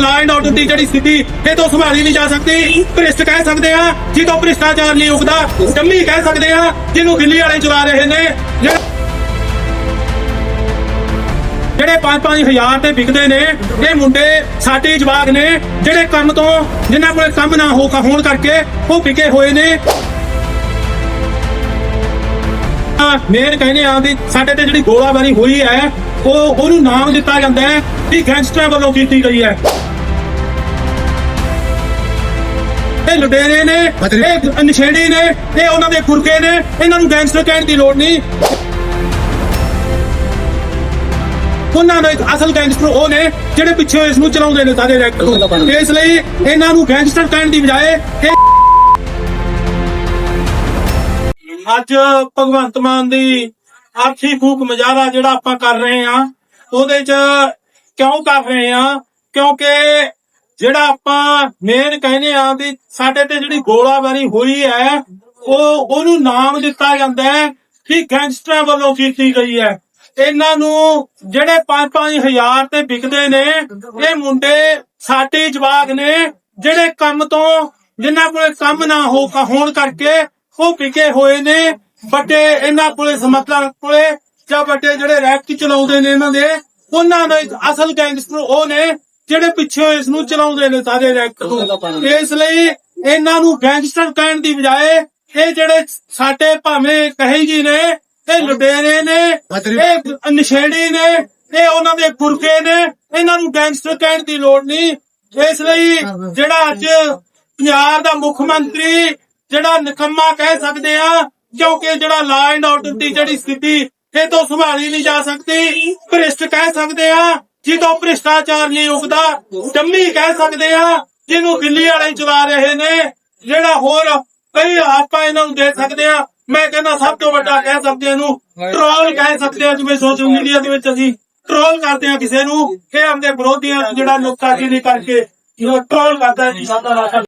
Law and order ਦੀ ਜਿਹੜੀ ਸਥਿਤੀ, ਇਹ ਤੋਂ ਸੰਭਾਲੀ ਨਹੀਂ ਜਾ ਸਕਦੀ। ਭ੍ਰਿਸ਼ਟ ਕਹਿ ਸਕਦੇ ਆ, ਜਿਹਦੋਂ ਭ੍ਰਿਸ਼ਟਾਚਾਰ ਨਹੀਂ ਉਗਦਾ ਡੰਮੀ ਕਹਿ ਸਕਦੇ ਆ, ਜਿਹਨੂੰ ਦਿੱਲੀ ਵਾਲੇ ਚਲਾ ਰਹੇ ਨੇ। ਜਿਹੜੇ 5-5 ਤੇ ਵਿਕਦੇ ਨੇ, ਇਹ ਮੁੰਡੇ ਸਾਡੇ ਜਵਾਗ ਨੇ, ਜਿਹੜੇ ਕੰਮ ਤੋਂ ਜਿਨ੍ਹਾਂ ਕੋਲੇ ਕੰਮ ਨਾ ਹੋ ਹੋਣ ਕਰਕੇ ਉਹ ਵਿਕੇ ਹੋਏ ਨੇ। ਮੇਰ ਕਹਿੰਦੇ ਆ ਵੀ ਸਾਡੇ ਤੇ ਜਿਹੜੀ ਗੋਲਾਬਾਰੀ ਹੋਈ ਹੈ, ਉਹ ਉਹਨੂੰ ਨਾਮ ਦਿੱਤਾ ਜਾਂਦਾ ਹੈ ਵੀ ਗੈਂਗਸਟਰਾਂ ਵੱਲੋਂ ਕੀਤੀ ਗਈ ਹੈ। ਇਹ ਲੁਟੇਰੇ ਨੇ ਇਹ ਨਸ਼ੇੜੀ ਨੇ ਇਹ ਉਹਨਾਂ ਦੇ ਕੁਰਕੇ ਨੇ ਇਹਨਾਂ ਨੂੰ ਗੈਂਗਸਟਰ ਕਹਿਣ ਦੀ ਲੋੜ ਨਹੀਂ। ਉਹਨਾਂ ਦੇ ਅਸਲ ਗੈਂਗਸਟਰ ਉਹ ਨੇ ਜਿਹੜੇ ਪਿੱਛੇ ਇਸ ਨੂੰ ਚਲਾਉਂਦੇ ਨੇ ਸਾਰੇ ਰੈਕਟ ਇਸ ਲਈ ਇਹਨਾਂ ਨੂੰ ਗੈਂਗਸਟਰ ਕਹਿਣ ਦੀ ਬਜਾਏ ਅੱਜ ਭਗਵੰਤ ਮਾਨ ਦੀ ਆਰਥੀ ਫੂਕ ਮਜ਼ਾਰਾ ਜਿਹੜਾ ਆਪਾਂ ਕਰ ਰਹੇ ਆ ਉਹਦੇ ਚ ਕਿਉਂ ਕਰ ਰਹੇ ਆ ਕਿਉਂਕਿ ਜਿਹੜਾ ਆਪਾਂ ਮੇਨ ਕਹਿੰਦੇ ਆ ਵੀ ਸਾਡੇ ਤੇ ਜਿਹੜੀ ਗੋਲਾਬਾਰੀ ਹੋਈ ਹੈ, ਉਹ ਉਹਨੂੰ ਨਾਮ ਦਿੱਤਾ ਜਾਂਦਾ ਹੈ ਕਿ ਗੈਂਗਸਟਰਾਂ ਵੱਲੋਂ ਕੀਤੀ ਗਈ ਹੈ। ਇਹਨਾਂ ਨੂੰ ਜਿਹੜੇ 5-5 ਤੇ ਵਿਕਦੇ ਨੇ, ਇਹ ਮੁੰਡੇ ਸਾਡੇ ਜਵਾਗ ਨੇ, ਜਿਹੜੇ ਕੰਮ ਤੋਂ ਜਿਨ੍ਹਾਂ ਕੋਲੇ ਕੰਮ ਨਾ ਹੋ ਹੋਣ ਕਰਕੇ ਉਹ ਵਿਕੇ ਹੋਏ ਨੇ। ਵੱਡੇ ਇਹਨਾਂ ਕੋਲੇ ਸਮੱਤਲਾਂ ਕੋਲੇ ਜਾਂ ਵੱਡੇ ਜਿਹੜੇ ਰੈਕ ਚਲਾਉਂਦੇ ਨੇ ਇਹਨਾਂ ਦੇ, ਉਹਨਾਂ ਦੇ ਅਸਲ ਗੈਂਗਸਟਰ ਉਹ ਨੇ ਜਿਹੜੇ ਪਿੱਛੇ ਇਸ ਨੂੰ ਚਲਾਉਂਦੇ ਨੇ ਸਾਰੇ ਰੈਕ ਇਸ ਲਈ ਇਹਨਾਂ ਨੂੰ ਗੈਂਗਸਟਰ ਕਹਿਣ ਦੀ ਬਜਾਏ ਇਹ ਜਿਹੜੇ ਸਾਡੇ ਭਾਵੇਂ ਕਹੇ ਜੀ ਨੇ ਇਹ ਲੁਟੇਰੇ ਨੇ ਇਹ ਨਸ਼ੇੜੀ ਨੇ ਇਹ ਉਹਨਾਂ ਦੇ ਗੁਰਕੇ ਨੇ ਇਹਨਾਂ ਨੂੰ ਗੈਂਗਸਟਰ ਕਹਿਣ ਦੀ ਲੋੜ ਨਹੀਂ। ਇਸ ਲਈ ਜਿਹੜਾ ਅੱਜ ਪੰਜਾਬ ਦਾ ਮੁੱਖ ਮੰਤਰੀ ਜਿਹੜਾ ਨਿਕੰਮਾ ਕਹਿ ਸਕਦੇ ਆ ਕਿਉਂਕਿ ਜਿਹੜਾ ਲਾਅ ਐਂਡ ਆਰਡਰ ਦੀ ਜਿਹੜੀ ਸਥਿਤੀ ਇਹ ਤੋਂ ਸੰਭਾਲੀ ਨਹੀਂ ਜਾ ਸਕਦੀ। ਭ੍ਰਿਸ਼ਟ ਕਹਿ ਸਕਦੇ ਆ ਜਿਹਦੋਂ ਭ੍ਰਿਸ਼ਟਾਚਾਰ ਨਹੀਂ ਉਗਦਾ ਡੰਮੀ ਕਹਿ ਸਕਦੇ ਆ, ਜਿਹਨੂੰ ਦਿੱਲੀ ਵਾਲੇ ਚਲਾ ਰਹੇ ਨੇ, ਜਿਹੜਾ ਹੋਰ ਕਈ ਆਪਾਂ ਇਹਨਾਂ ਨੂੰ ਦੇ ਸਕਦੇ ਆ। ਮੈਂ ਕਹਿੰਦਾ ਸਭ ਤੋਂ ਵੱਡਾ ਕਹਿ ਸਕਦੇ ਆ ਇਹਨੂੰ ਟ੍ਰੋਲ ਕਹਿ ਸਕਦੇ ਆ ਜਿਵੇਂ ਸੋਸ਼ਲ ਮੀਡੀਆ ਦੇ ਵਿੱਚ ਅਸੀਂ। ਟ੍ਰੋਲ ਕਰਦੇ ਆ ਕਿਸੇ ਨੂੰ, ਇਹ ਆਪਣੇ ਵਿਰੋਧੀਆਂ ਨੂੰ ਜਿਹੜਾ ਨੁਕਤਾਚੀਨੀ ਕਰਕੇ ਟ੍ਰੋਲ ਕਰਦਾ ਜੀ, ਸਾਡਾ ਰਾਸ਼ਾ